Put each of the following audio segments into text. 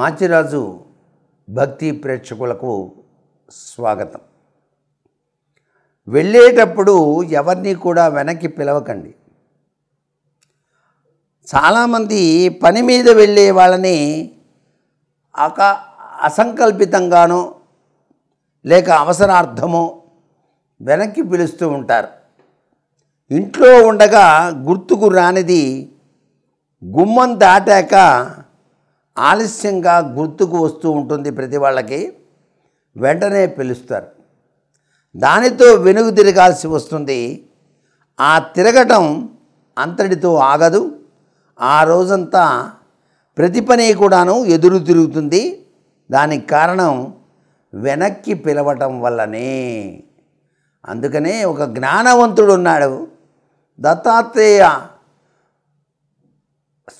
మాచిరాజు భక్తి ప్రేక్షకులకు స్వాగతం. వెళ్ళేటప్పుడు ఎవరిని కూడా వెనక్కి పిలవకండి. చాలామంది పని మీద వెళ్ళే వాళ్ళని అక అసంకల్పితంగానో లేక అవసరార్థమో వెనక్కి పిలుస్తూ ఉంటారు. ఇంట్లో ఉండగా గుర్తుకు రానిది గుమ్మం దాటాక ఆలస్యంగా గుర్తుకు వస్తూ ఉంటుంది ప్రతి వాళ్ళకి వెంటనే పిలుస్తారు. దానితో వెనుగు తిరగాల్సి వస్తుంది. ఆ తిరగటం అంతటితో ఆగదు. ఆ రోజంతా ప్రతి పని కూడాను ఎదురు తిరుగుతుంది. దానికి కారణం వెనక్కి పిలవటం వల్లనే. అందుకనే ఒక జ్ఞానవంతుడు ఉన్నాడు. దత్తాత్రేయ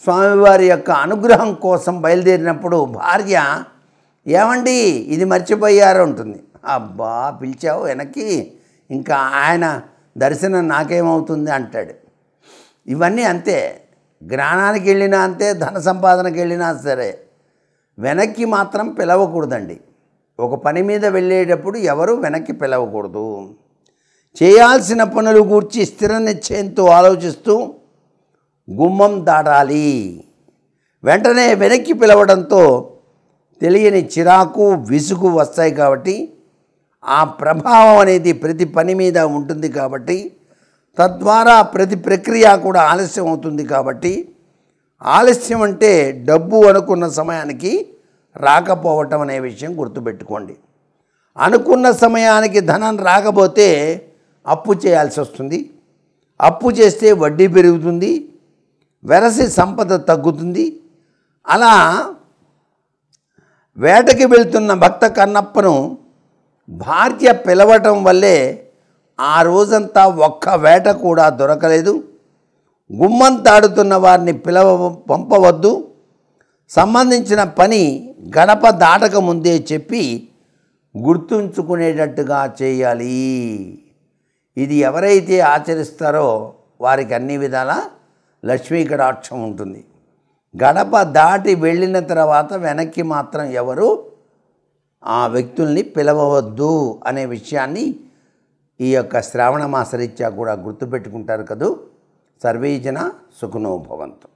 స్వామివారి యొక్క అనుగ్రహం కోసం బయలుదేరినప్పుడు భార్య ఏమండి ఇది మర్చిపోయారు ఉంటుంది అబ్బా పిలిచావు వెనక్కి ఇంకా ఆయన దర్శనం నాకేమవుతుంది అంటాడు. ఇవన్నీ అంతే. జ్ఞానానికి వెళ్ళినా అంతే ధన సంపాదనకి వెళ్ళినా సరే వెనక్కి మాత్రం పిలవకూడదండి. ఒక పని మీద వెళ్ళేటప్పుడు ఎవరు వెనక్కి పిలవకూడదు. చేయాల్సిన పనులు గూర్చి స్థిర నిశ్చయంతో ఆలోచిస్తూ గుమ్మం దాటాలి. వెంటనే వెనక్కి పిలవడంతో తెలియని చిరాకు విసుగు వస్తాయి కాబట్టి ఆ ప్రభావం అనేది ప్రతి పని మీద ఉంటుంది కాబట్టి తద్వారా ప్రతి ప్రక్రియ కూడా ఆలస్యం అవుతుంది కాబట్టి ఆలస్యం అంటే డబ్బు అనుకున్న సమయానికి రాకపోవటం అనే విషయం గుర్తుపెట్టుకోండి. అనుకున్న సమయానికి ధనం రాకపోతే అప్పు చేయాల్సి వస్తుంది. అప్పు చేస్తే వడ్డీ పెరుగుతుంది. వెరసి సంపద తగ్గుతుంది. అలా వేటకి వెళ్తున్న భక్త కన్నప్పను భార్య పిలవటం వల్లే ఆ రోజంతా ఒక్క వేట కూడా దొరకలేదు. గుమ్మం తాడుతున్న వారిని పిలవ పంపవద్దు. సంబంధించిన పని గడప దాటక ముందే చెప్పి గుర్తుంచుకునేటట్టుగా చేయాలి. ఇది ఎవరైతే ఆచరిస్తారో వారికి అన్ని విధాలా లక్ష్మీ కడాక్షం ఉంటుంది. గడప దాటి వెళ్ళిన తర్వాత వెనక్కి మాత్రం ఎవరు? ఆ వ్యక్తుల్ని పిలవవద్దు అనే విషయాన్ని ఈ యొక్క శ్రావణ మాసరీత్యా కూడా గుర్తుపెట్టుకుంటారు కదూ? సర్వేజన సుఖనోభవంతం